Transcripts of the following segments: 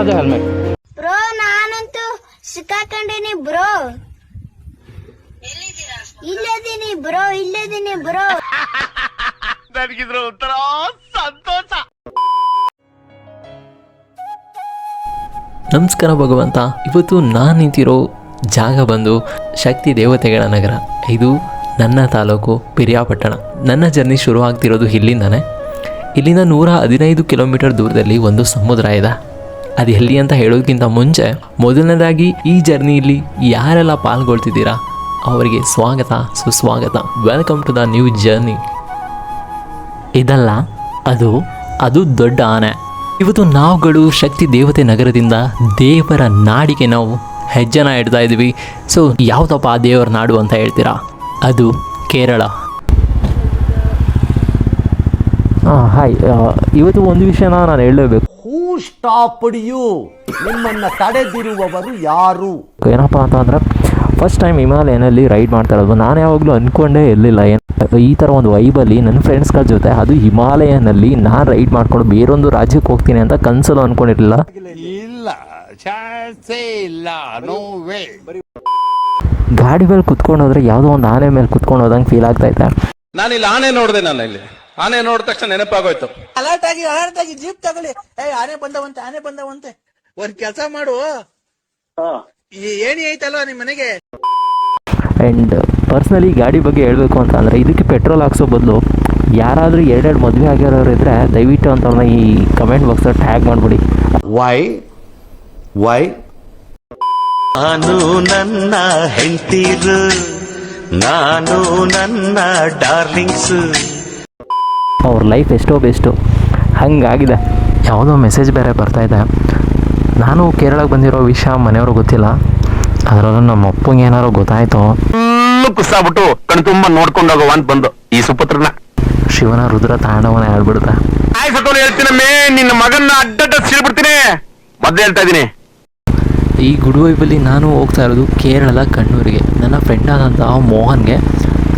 ಅದು helmet bro ನಾನಂತೂ ಸಿಕ್ಕಾಕೊಂಡಿನಿ ಬ್ರೋ. ಇಲ್ಲದೀನಿ ಬ್ರೋ ಇಲ್ಲದೀನಿ ಬ್ರೋ. ನಮಸ್ಕಾರ ಭಗವಂತ. ಇವತ್ತು ನಾನು ನಿಂತಿರೋ ಜಾಗ ಬಂದು ಶಕ್ತಿ ದೇವತೆಗಳ ನಗರ. ಇದು ನನ್ನ ತಾಲೂಕು ಪಿರಿಯಾಪಟ್ಟಣ. ನನ್ನ ಜರ್ನಿ ಶುರು ಆಗ್ತಿರೋದು ಇಲ್ಲಿಂದಾನೆ. ಇಲ್ಲಿಂದ ನೂರ ಹದಿನೈದು ಕಿಲೋಮೀಟರ್ ದೂರದಲ್ಲಿ ಒಂದು ಸಮುದ್ರ ಇದೆ. ಅದು ಎಲ್ಲಿ ಅಂತ ಹೇಳೋದಕ್ಕಿಂತ ಮುಂಚೆ ಮೊದಲನೇದಾಗಿ ಈ ಜರ್ನಿಯಲ್ಲಿ ಯಾರೆಲ್ಲ ಪಾಲ್ಗೊಳ್ತಿದ್ದೀರಾ? ಅವರಿಗೆ ಸ್ವಾಗತ, ಸುಸ್ವಾಗತ. Welcome to the new journey ಇದಲ್ಲ, ಅದು ಅದು ದೊಡ್ಡ ಆನೆ. ಇವತ್ತು ನಾವುಗಳು ಶಕ್ತಿ ದೇವತೆ ನಗರದಿಂದ ದೇವರ ನಾಡಿಗೆ ನಾವು ಹೆಜ್ಜೆನ ಇಡ್ತಾ ಇದ್ವಿ ಸೊ ಯಾವುದಪ್ಪ ಆ ದೇವರ ನಾಡು ಅಂತ ಹೇಳ್ತೀರಾ? ಅದು ಕೇರಳ. ಹಾಯ್ ಇವತ್ತು ಒಂದು ವಿಷಯನ ನಾನು ಹೇಳಲೇಬೇಕು. ಹೂ ಸ್ಟಾಪ್ಡ್ ಯು ನಿಮ್ಮನ್ನ ತಡೆದಿರುವವರು ಯಾರು? ಏನಪ್ಪ ಅಂತಂದ್ರೆ ಫಸ್ಟ್ ಟೈಮ್ ಹಿಮಾಲಯನಲ್ಲಿ ರೈಡ್ ಮಾಡ್ತಾ ಇರೋದು ನಾನು ಯಾವಾಗಲೂ ಅಂದ್ಕೊಂಡೇ ಇರಲಿಲ್ಲ. ಏನು ಈ ಥರ ಒಂದು ವೈಬಲ್ಲಿ ನನ್ನ ಫ್ರೆಂಡ್ಸ್ಗಳ ಜೊತೆ ಅದು ಹಿಮಾಲಯನಲ್ಲಿ ನಾನು ರೈಡ್ ಮಾಡ್ಕೊಂಡು ಬೇರೊಂದು ರಾಜ್ಯಕ್ಕೆ ಹೋಗ್ತೀನಿ ಅಂತ ಕನ್ಸಲ್ಲೂ ಅಂದ್ಕೊಂಡಿರಲಿಲ್ಲ ಇಲ್ಲ ಚಾನ್ಸೇ ಇಲ್ಲ ನೋ ವೇ ಗಾಡಿ ಮೇಲೆ ಕುತ್ಕೊಂಡು ಹೋದ್ರೆ ಯಾವುದೋ ಒಂದು ಆನೆ ಮೇಲೆ ಕುತ್ಕೊಂಡು ಹೋದಂಗೆ ಫೀಲ್ ಆಗ್ತಾ ನಾನು ನಾನಿಲ್ಲಿ ಆನೆ ನೋಡಿದೆ ನಾನು ಇಲ್ಲಿ ಆನೆ ನೋಡಿದ ತಕ್ಷಣ ನೆನಪಾಗೋಯ್ತು. ಅಲರ್ಟ್ ಆಗಿ ಅಲರ್ಟ್ ಆಗಿ ಜೀಪ್ ತಗೊಳ್ಳಿ. ಏ ಆನೆ ಬಂದವಂತೆ ಆನೆ ಬಂದವಂತೆ. ಒಂದ್ ಕೆಲಸ ಮಾಡು. ಈ ಏಣಿ ಐತಲ್ವಾ ನಿಮ್ ಮನೆಗೆ? ಆ್ಯಂಡ್ ಪರ್ಸ್ನಲಿ ಗಾಡಿ ಬಗ್ಗೆ ಹೇಳಬೇಕು ಅಂತ ಅಂದರೆ ಇದಕ್ಕೆ ಪೆಟ್ರೋಲ್ ಹಾಕ್ಸೋ ಬದಲು ಯಾರಾದರೂ ಎರಡೆರಡು ಮದುವೆ ಆಗಿರೋರು ಇದ್ದರೆ ದಯವಿಟ್ಟು ಅಂತವ್ರನ್ನ ಈ ಕಮೆಂಟ್ ಬಾಕ್ಸಲ್ಲಿ ಟ್ಯಾಗ್ ಮಾಡಿಬಿಡಿ. ವೈ ವೈ ನಾನು ನನ್ನ ಹೆಂಡತಿರು ನಾನು ನನ್ನ ಡಾರ್ಲಿಂಗ್ಸ್. ಅವ್ರ ಲೈಫ್ ಎಷ್ಟೋ ಬೆಸ್ಟು ಹಂಗಾಗಿದೆ. ಯಾವುದೋ ಮೆಸೇಜ್ ಬೇರೆ ಬರ್ತಾಯಿದೆ ನಾನು ಕೇರಳಕ್ಕೆ ಬಂದಿರೋ ವಿಷಯ ಮನೆಯವ್ರಿಗೆ ಗೊತ್ತಿಲ್ಲ. ಅದರಲ್ಲೂ ನಮ್ಮ ಅಪ್ಪಂಗೆ ಏನಾರು ಗೊತ್ತಾಯ್ತು. ಕುಸ್ತಾಬಿಟ್ಟು ಕಣ್ ತುಂಬ ನೋಡ್ಕೊಂಡು ಹೋಗುವ ಅಂತ ಬಂದು ಈ ಸುಪುತ್ರನ. ಶಿವನ ರುದ್ರ ತಾಂಡವನ ಹೇಳ್ತೀನಮ್ಮೇ ನಿನ್ನ ಮಗನ್ನ ಅಡ್ಡಡ್ಡ ಸಿಡ್ಬಿಡ್ತೀನಿ ಮೊದ್ಲು ಹೇಳ್ತಾ ಇದೀನಿ ಈ ಗುಡ್ ವೈಬಲ್ಲಿ ನಾನು ಹೋಗ್ತಾ ಇರೋದು ಕೇರಳದ ಕಣ್ಣೂರಿಗೆ. ನನ್ನ ಫ್ರೆಂಡ್ ಆದಂತಹ ಮೋಹನ್ಗೆ.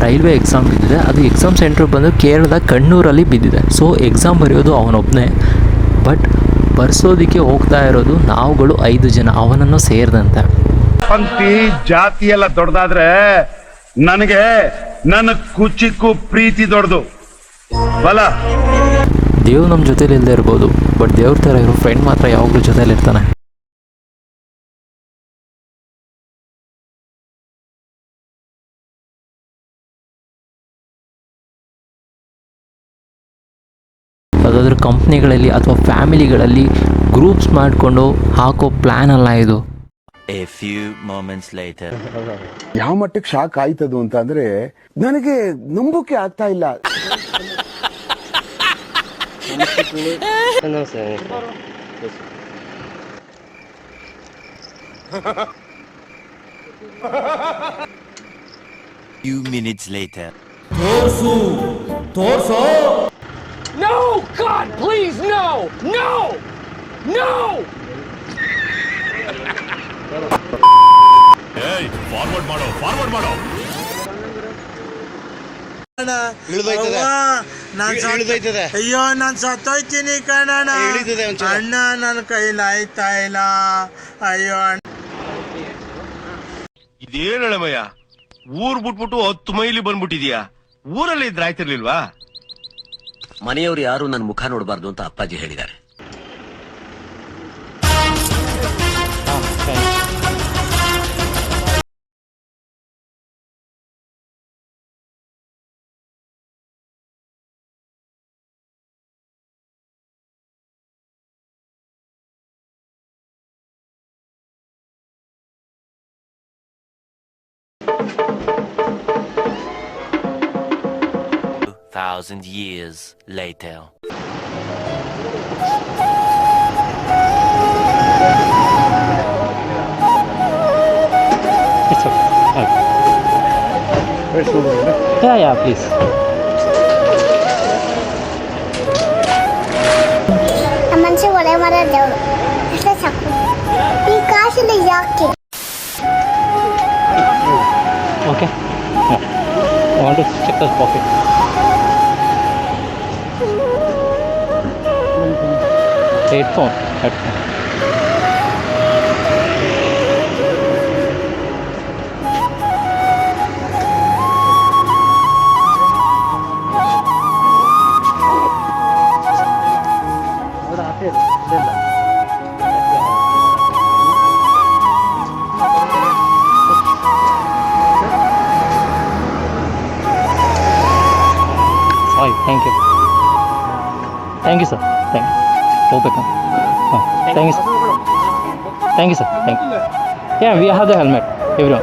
ರೈಲ್ವೆ ಎಕ್ಸಾಮ್ ಬಿದ್ದಿದೆ. ಅದು ಎಕ್ಸಾಮ್ ಸೆಂಟ್ರ್ ಬಂದು ಕೇರಳದ ಕಣ್ಣೂರಲ್ಲಿ ಬಿದ್ದಿದೆ. ಸೊ ಎಕ್ಸಾಮ್ ಬರೆಯೋದು ಅವನೊಬ್ಬನೇ ಬಟ್ ಬರ್ಸೋದಕ್ಕೆ ಹೋಗ್ತಾ ಇರೋದು ನಾವುಗಳು ಐದು ಜನ ಅವನನ್ನು ಸೇರಿದಂತೆ. ಪಂಕ್ತಿ ಜಾತಿ ಎಲ್ಲ ದೊಡ್ಡದಾದ್ರೆ ನನಗೆ ನನ್ನ ಕುಚಿಕ್ಕು ಪ್ರೀತಿ ದೊಡ್ಡದು. ಬಲ. ದೇವ್ರು ನಮ್ಮ ಜೊತೇಲಿ ಇಲ್ಲದೆ ಇರ್ಬೋದು ಬಟ್ ದೇವ್ರ ಥರ ಇರೋ ಫ್ರೆಂಡ್ ಮಾತ್ರ ಯಾವಾಗಲೂ ಜೊತೇಲಿ ಇರ್ತಾನೆ ಯಾವುದಾದ್ರೂ ಕಂಪ್ನಿಗಳಲ್ಲಿ ಅಥವಾ ಫ್ಯಾಮಿಲಿಗಳಲ್ಲಿ ಗ್ರೂಪ್ಸ್ ಮಾಡಿಕೊಂಡು ಹಾಕೋ ಪ್ಲ್ಯಾನ್ ಅಲ್ಲ ಇದು ಎ ಫ್ಯೂ ಮೂಮೆಂಟ್ಸ್ later. ಯಾವ ಮಟ್ಟಕ್ಕೆ ಶಾಕ್ ಆಯ್ತದು ಅಂತ ಅಂದ್ರೆ ನನಗೆ ನಂಬೋಕೆ ಆಗ್ತಾ ಇಲ್ಲ Few minutes later. ಅವ್ವ, ನಾನ್ ಸತ್- ಅಯ್ಯೋ ನಾನ್ ಸತ್ತೋಯ್ತೀನಿ ಕಣಣ್ಣ. ಅಣ್ಣ ನನ್ನ ಕೈಲ ಆಯ್ತಾ ಇಲ್ಲ. ಅಯ್ಯೋ ಅಣ್ಣ. ಇದೇನ್ ಹೇಳಮಯ್ಯ ಊರ್ ಬಿಟ್ಬಿಟ್ಟು ಹತ್ತು ಮೈಲಿ ಬಂದ್ಬಿಟ್ಟಿದ್ಯಾ? ಊರಲ್ಲಿ ಇದ್ರೆ ಆಯ್ತಿರ್ಲಿಲ್ವಾ? ಮನೆಯವರು ಯಾರು ನನ್ನ ಮುಖ ನೋಡಬಾರ್ದು ಅಂತ ಅಪ್ಪಾಜಿ ಹೇಳಿದ್ದಾರೆ. Thousand years later. Yeah yeah please ನಮ್ಮ ಮನ್ಸಿಗೆ ಒಲೆ ಮರ ದೇವ್ರು ಅಷ್ಟೇ ಸಾಕು ಈ ಕಾಸಿಲ್ಲ ಯಾಕೆ okay want to check the pocket headphone. headphone. Sorry, thank you. Thank you, sir. ಹಾಂ thank you sir thank you sir thank you yeah we have the helmet every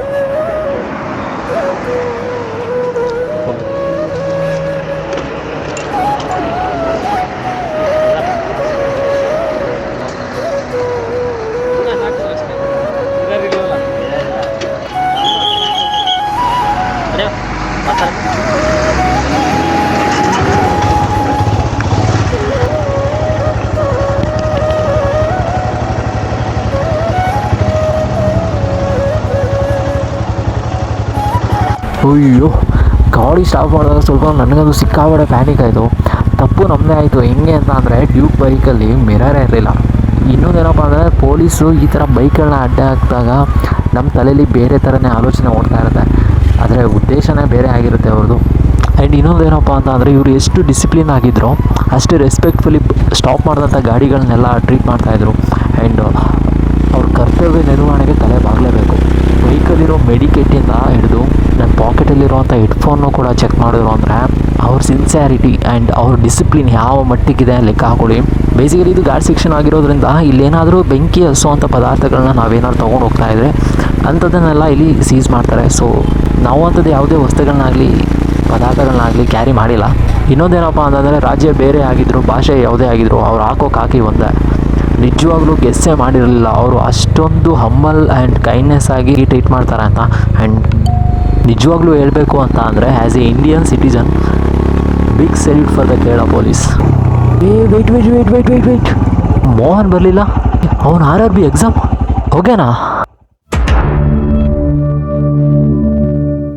ಅಯ್ಯೋ ಗಾಡಿ ಸ್ಟಾಪ್ ಮಾಡಿದಾಗ ಸ್ವಲ್ಪ ನನಗದು ಸಿಕ್ಕಾಬಡೆ ಪ್ಯಾನಿಕ್ ಆಯಿತು. ತಪ್ಪು ನಮ್ಮದೇ ಆಯಿತು. ಹೆಂಗೆ ಅಂತ ಅಂದರೆ ಡ್ಯೂಕ್ ಬೈಕಲ್ಲಿ ಮಿರರೇ ಇರಲಿಲ್ಲ. ಇನ್ನೊಂದೇನಪ್ಪ ಅಂದರೆ ಪೊಲೀಸು ಈ ಥರ ಬೈಕ್ಗಳನ್ನ ಅಡ್ಡ ಹಾಕಿದಾಗ ನಮ್ಮ ತಲೆಯಲ್ಲಿ ಬೇರೆ ಥರನೇ ಆಲೋಚನೆ ಓಡ್ತಾ ಇರುತ್ತೆ. ಆದರೆ ಉದ್ದೇಶನೇ ಬೇರೆ ಆಗಿರುತ್ತೆ ಅವ್ರದ್ದು ಆ್ಯಂಡ್ ಇನ್ನೊಂದೇನಪ್ಪ ಅಂತ ಅಂದರೆ ಇವರು ಎಷ್ಟು ಡಿಸಿಪ್ಲಿನ್ ಆಗಿದ್ರೋ, ಅಷ್ಟು ರೆಸ್ಪೆಕ್ಟ್ಫುಲಿ ಸ್ಟಾಪ್ ಮಾಡಿದಂಥ ಗಾಡಿಗಳನ್ನೆಲ್ಲ ಟ್ರೀಟ್ ಮಾಡ್ತಾಯಿದ್ರು ಆ್ಯಂಡ್ ಅವ್ರ ಕರ್ತವ್ಯ ನಿರ್ವಹಣೆಗೆ ತಲೆ ಬಾಗಲೇಬೇಕು. ಬೈಕಲ್ಲಿರೋ ಮೆಡಿಕೇಟಿಂದ ಹಿಡಿದು ನನ್ನ ಪಾಕೆಟಲ್ಲಿರುವಂಥ ಹೆಡ್ಫೋನ್ನು ಕೂಡ ಚೆಕ್ ಮಾಡಿದ್ರು ಅಂದರೆ ಅವ್ರ ಸಿನ್ಸಿಯಾರಿಟಿ ಆ್ಯಂಡ್ ಅವ್ರ ಡಿಸಿಪ್ಲಿನ್ ಯಾವ ಮಟ್ಟಿಗಿದೆ ಲೆಕ್ಕ ಹಾಕೊಳ್ಳಿ. ಬೇಸಿಕಲಿ ಇದು ಗಾಡ್ ಸೆಕ್ಷನ್ ಆಗಿರೋದ್ರಿಂದ ಇಲ್ಲೇನಾದರೂ ಬೆಂಕಿ ಹಸುವಂಥ ಪದಾರ್ಥಗಳನ್ನ ನಾವೇನಾದ್ರು ತೊಗೊಂಡು ಹೋಗ್ತಾ ಇದ್ದರೆ ಅಂಥದ್ದನ್ನೆಲ್ಲ ಇಲ್ಲಿ ಸೀಸ್ ಮಾಡ್ತಾರೆ. ಸೊ ನಾವು ಅಂಥದ್ದು ಯಾವುದೇ ವಸ್ತುಗಳನ್ನಾಗಲಿ ಪದಾರ್ಥಗಳನ್ನಾಗಲಿ ಕ್ಯಾರಿ ಮಾಡಿಲ್ಲ. ಇನ್ನೊಂದೇನಪ್ಪ ಅಂತಂದರೆ ರಾಜ್ಯ ಬೇರೆ ಆಗಿದ್ದರು ಭಾಷೆ ಯಾವುದೇ ಆಗಿದ್ರು, ಅವ್ರು ಹಾಕೋ ಕಾಕಿ ಒಂದೇ. ನಿಜವಾಗ್ಲೂ ಗೆಸ್ಸೇ ಮಾಡಿರಲಿಲ್ಲ. ಅವರು ಅಷ್ಟೊಂದು ಹಮ್ಮಲ್ ಆ್ಯಂಡ್ ಕೈಂಡ್ನೆಸ್ ಆಗಿ ಟ್ರೀಟ್ ಮಾಡ್ತಾರೆ ಅಂತ. ಆ್ಯಂಡ್ ನಿಜವಾಗ್ಲೂ ಹೇಳಬೇಕು ಅಂತ ಅಂದರೆ as a Indian citizen big salute for the Kerala police ಏ wait wait wait wait wait wait Mohan ಬರಲಿಲ್ಲ? ಅವನು ಆರ್ ಆರ್ ಬಿ ಎಕ್ಸಾಮ್ ಹೋಗ್ಯಾನಾ?